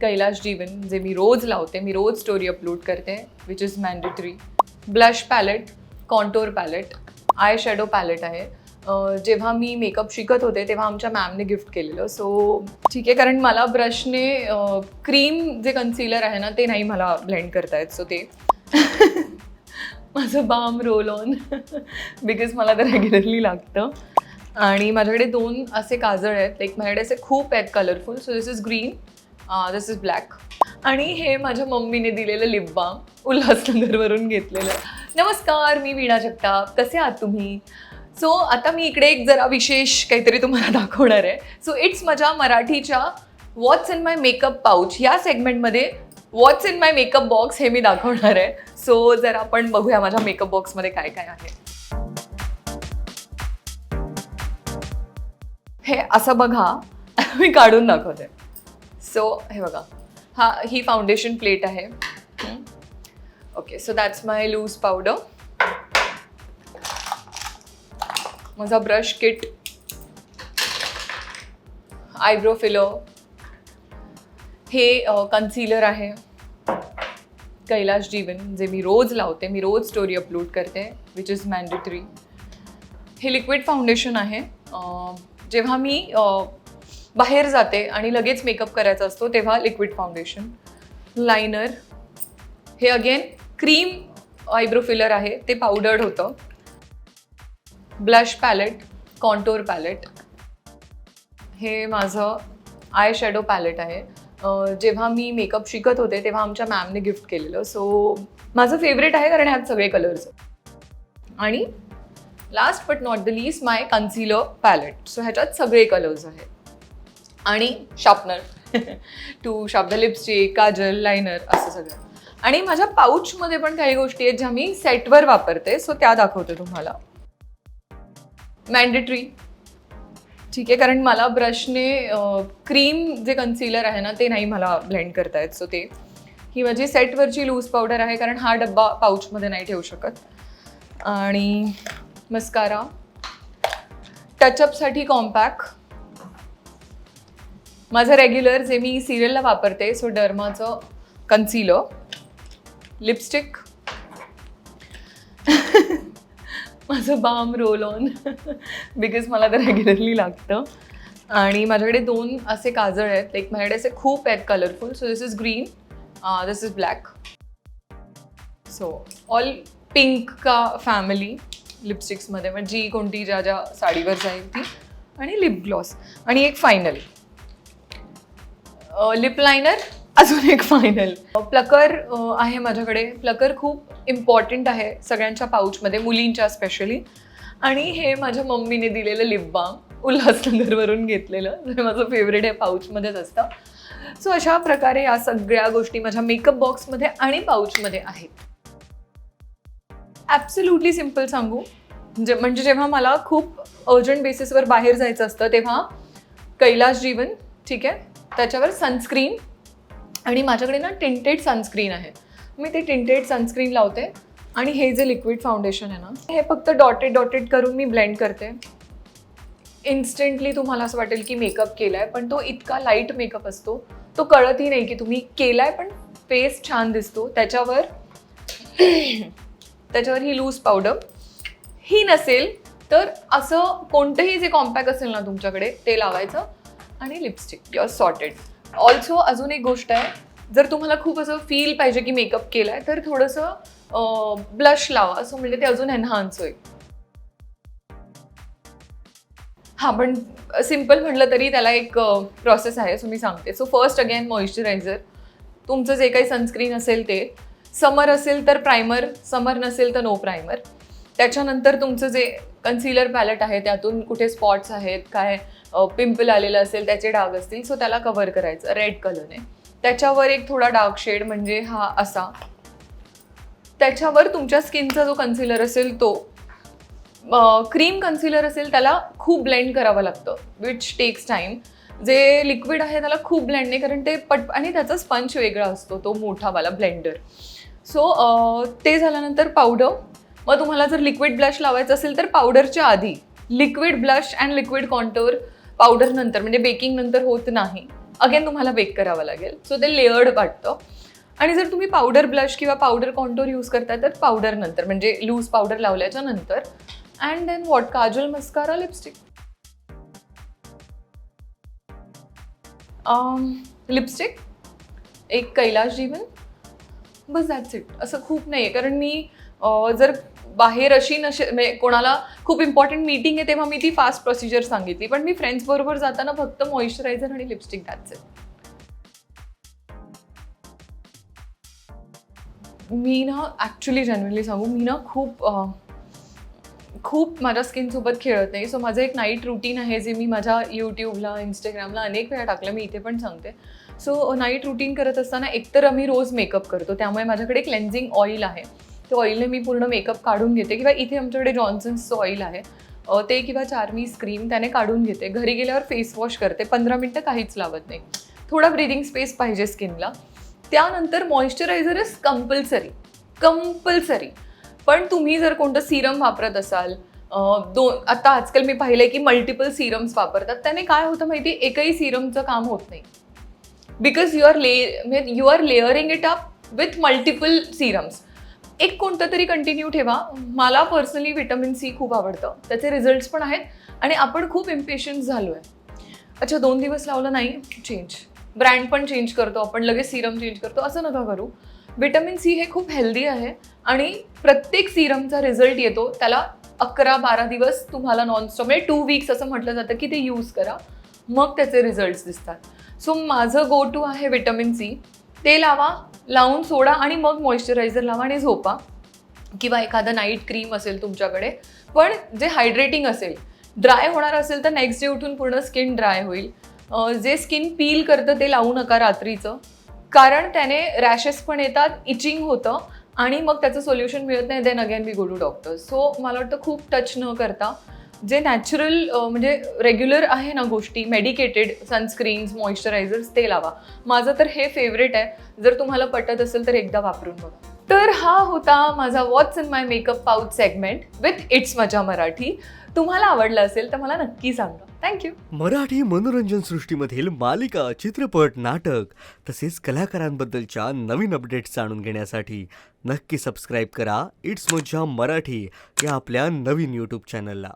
कैलाश जीवन जे मी रोज लावते मी रोज स्टोरी अपलोड करते which is mandatory blush palette contour palette eye shadow palette आहे जेव्हा मी मेकअप शिकत होते तेव्हा आमच्या मॅमने गिफ्ट केलेलं. सो ठीक आहे कारण मला ब्रशने क्रीम जे कन्सिलर आहे ना ते नाही मला ब्लेंड करता येत. सो ते माझं बाम रोल ऑन बिकॉज मला ते रेग्युलरली लागतं. आणि माझ्याकडे दोन असे काजळ आहेत. एक माझ्याकडे असे खूप आहेत colourful so this is green this is black आणि हे माझ्या मम्मीने दिलेलं लिप बाम उल्हासनगरवरून घेतलेलं. नमस्कार मी वीणा जगताप. कसे आहात तुम्ही? सो आता मी इकडे एक जरा विशेष काहीतरी तुम्हाला दाखवणार आहे. सो इट्स माझ्या मराठीच्या what's in my makeup pouch या सेगमेंटमध्ये what's in my makeup box हे मी दाखवणार आहे. सो जरा आपण बघूया माझ्या मेकअप बॉक्समध्ये काय काय आहे. हे असं बघा. मी काढून दाखवते. सो हे बघा. हा, ही फाउंडेशन प्लेट आहे. Okay so that's my loose powder माझा ब्रश किट आयब्रो फिलो हे कन्सिलर आहे. कैलाश जीवन, जे मी रोज लावते, मी रोज स्टोरी अपलोड करते विच इज़ मॅन्डेटरी हे लिक्विड फाउंडेशन आहे. जेव्हा मी बाहेर जाते आणि लगेच मेकअप करायचा असतो तेव्हा लिक्विड फाउंडेशन लायनर हे अगेन क्रीम आयब्रो फिलर आहे ते पावडर्ड होतं. ब्लश पॅलेट कॉन्टोर पॅलेट हे माझं आय शॅडो पॅलेट आहे. जेव्हा मी मेकअप शिकत होते तेव्हा आमच्या मॅमने गिफ्ट केलेलं. सो माझं फेवरेट आहे कारण ह्यात सगळे कलर्स आणि last but not the least my concealer palette so ह्याच्यात सगळे कलर्स आहेत. आणि sharpener. To sharp the lipstick kajal liner असं सगळं. आणि माझ्या पाऊचमध्ये पण काही गोष्टी आहेत ज्या मी सेटवर वापरते सो त्या दाखवते तुम्हाला. मॅन्डेटरी ठीक आहे कारण मला ब्रशने क्रीम जे कन्सिलर आहे ना ते नाही मला ब्लेंड करता येत सो ते. ही माझी सेटवरची लूज पावडर आहे कारण हा डब्बा पाऊचमध्ये नाही ठेवू शकत. आणि मस्कारा टचअपसाठी कॉम्पॅक माझं रेग्युलर जे मी सिरियलला वापरते सो डर्माचं कन्सिलर लिपस्टिक माझं बाम रोल ऑन बिकॉज मला ते रेग्युलरली लागतं. आणि माझ्याकडे दोन असे काजळ आहेत एक माझ्याकडे असे खूप आहेत colourful so this is green this is black so all pink का फॅमिली लिपस्टिक्समध्ये म्हणजे जी कोणती ज्या ज्या साडीवर जाईल ती आणि लिप ग्लॉस आणि एक फायनल लिप लायनर अजून एक फायनल प्लकर आहे माझ्याकडे. प्लकर खूप इम्पॉर्टंट आहे सगळ्यांच्या पाऊचमध्ये मुलींच्या स्पेशली आणि हे माझ्या मम्मीने दिलेलं लिप बाम उल्हासनगरवरून घेतलेलं. जे माझं फेवरेट आहे पाऊचमध्येच असतं. सो अशा प्रकारे या सगळ्या गोष्टी माझ्या मेकअप बॉक्समध्ये आणि पाऊचमध्ये आहेत. ॲब्सल्युटली सिंपल सांगू. जे म्हणजे जेव्हा मला खूप अर्जंट बेसिसवर बाहेर जायचं असतं तेव्हा कैलाश जीवन ठीक आहे? त्याच्यावर सनस्क्रीन आणि माझ्याकडे ना टिंटेड सनस्क्रीन आहे. मी ते टिंटेड सनस्क्रीन लावते आणि हे जे लिक्विड फाउंडेशन आहे ना हे फक्त डॉटेड डॉटेड करून मी ब्लेंड करते. इन्स्टंटली तुम्हाला असं वाटेल की मेकअप केलाय पण तो इतका लाइट मेकअप असतो तो कळतही नाही की तुम्ही केला आहे पण फेस छान दिसतो. त्याच्यावर त्याच्यावर ही लूज पावडर ही नसेल तर असं कोणतंही जे कॉम्पॅक्ट असेल ना तुमच्याकडे ते लावायचं. आणि लिपस्टिक युअर सॉर्टेड ऑल्सो अजून एक गोष्ट आहे. जर तुम्हाला खूप असं फील पाहिजे की मेकअप केला आहे तर थोडंसं ब्लश लावा. असं म्हणजे ते अजून एनहान्स होईल. हां पण सिंपल म्हटलं तरी त्याला एक प्रोसेस आहे सो मी सांगते. सो फर्स्ट अगेन मॉइश्चरायझर तुमचं जे काही सनस्क्रीन असेल ते. समर असेल तर प्रायमर समर नसेल तर नो प्रायमर त्याच्यानंतर तुमचं जे कन्सिलर पॅलेट आहे त्यातून कुठे स्पॉट्स आहेत काय पिंपल आलेलं असेल त्याचे डाग असतील सो त्याला कव्हर करायचं रेड कलरने त्याच्यावर एक थोडा डार्क शेड म्हणजे हा असा. त्याच्यावर तुमच्या स्किनचा जो कन्सिलर असेल तो क्रीम कन्सिलर असेल त्याला खूप ब्लेंड करावं लागतं विच टेक्स टाईम जे लिक्विड आहे त्याला खूप ब्लेंड नाही कारण ते पट आणि त्याचा स्पंच वेगळा असतो तो मोठावाला ब्लेंडर सो ते झाल्यानंतर पावडर मग तुम्हाला जर लिक्विड ब्लश लावायचं असेल तर पावडरच्या आधी. Liquid blush and liquid contour powder नंतर म्हणजे बेकिंग नंतर होत नाही. अगेन तुम्हाला बेक करावं लागेल. सो ते लेअर्ड वाटतं. आणि जर तुम्ही पावडर ब्लश किंवा पावडर कॉन्टोर यूज करताय तर पावडर नंतर म्हणजे लूज पावडर लावल्याच्या नंतर. And then what kajal mascara lipstick lipstick एक कैलाश जीवन? बस दॅट्स इट असं खूप नाही आहे कारण मी जर बाहेर अशी नसे म्हणजे कोणाला खूप इम्पॉर्टंट मीटिंग आहे तेव्हा मी ती फास्ट प्रोसिजर सांगितली. पण मी फ्रेंड्स बरोबर जाताना फक्त मॉइश्चरायझर आणि लिपस्टिक दॅट्स मी ना ॲक्च्युली जनरली सांगू मी ना खूप खूप माझ्या स्किनसोबत खेळत नाही. सो माझं एक नाईट रुटीन आहे जे मी माझ्या यूट्यूबला इंस्टाग्रामला अनेक वेळा टाकलं. मी इथे पण सांगते. सो नाईट रुटीन करत असताना एकतर आम्ही रोज मेकअप करतो. त्यामुळे माझ्याकडे क्लेन्झिंग ऑइल आहे. ते ऑइलने मी पूर्ण मेकअप काढून घेते. किंवा इथे आमच्याकडे जॉन्सन्सचं ऑइल आहे. ते किंवा चार्मी स्क्रीम त्याने काढून घेते. घरी गेल्यावर फेस वॉश करते. पंधरा मिनटं काहीच लावत नाही. थोडा ब्रिदिंग स्पेस पाहिजे स्किनला त्यानंतर मॉइश्चरायझर इज कंपल्सरी कंपल्सरी पण तुम्ही जर कोणतं सिरम वापरत असाल दोन आता आजकाल मी पाहिलं आहे की मल्टिपल सिरम्स वापरतात. त्याने काय होतं माहिती एकही सिरमचं काम होत नाही. Because you are lay you are layering it up with multiple serums एक कोणतं तरी कंटिन्यू ठेवा. मला पर्सनली व्हिटॅमिन सी खूप आवडतं. त्याचे रिझल्ट्स पण आहेत आणि आपण खूप इम्पेशन्स झालो आहे अच्छा दोन दिवस लावलं नाही चेंज ब्रँड पण चेंज करतो आपण लगेच सिरम चेंज करतो असं नका करू. विटॅमिन सी हे खूप हेल्दी आहे आणि प्रत्येक सिरमचा रिझल्ट येतो. त्याला अकरा बारा दिवस तुम्हाला नॉनस्टॉप म्हणजे टू वीक्स असं म्हटलं जातं की ते यूज करा. मग त्याचे रिझल्ट्स दिसतात. सो माझं गो टू आहे विटॅमिन सी ते लावा लावून सोडा आणि मग मॉइश्चरायझर लावा आणि झोपा. किंवा एखादं नाईट क्रीम असेल तुमच्याकडे. पण जे हायड्रेटिंग असेल ड्राय होणार असेल तर नेक्स्ट डे उठून पूर्ण स्किन ड्राय होईल. जे स्किन पील करतं ते लावू नका रात्रीचं. कारण त्याने रॅशेस पण येतात इचिंग होतं आणि मग त्याचं सोल्युशन मिळत नाही then again we go to doctor so मला वाटतं खूप टच न करता जे नॅचरल म्हणजे रेग्युलर आहे ना गोष्टी मेडिकेटेड सनस्क्रीन्स मॉइश्चरायझर्स ते लावा. माझं तर हे फेवरेट आहे. जर तुम्हाला पटत असेल तर एकदा वापरून बघा. तर हा होता माझा what's in my makeup pouch segment with it's Majja Marathi तुम्हाला आवडलं असेल तर मला नक्की सांगा. थँक्यू मराठी मनोरंजन सृष्टीमधील मालिका चित्रपट नाटक तसेच कलाकारांबद्दलच्या नवीन अपडेट्स जाणून घेण्यासाठी नक्की सबस्क्राईब करा इट्स मज्जा मराठी या आपल्या नवीन यूट्यूब चॅनलला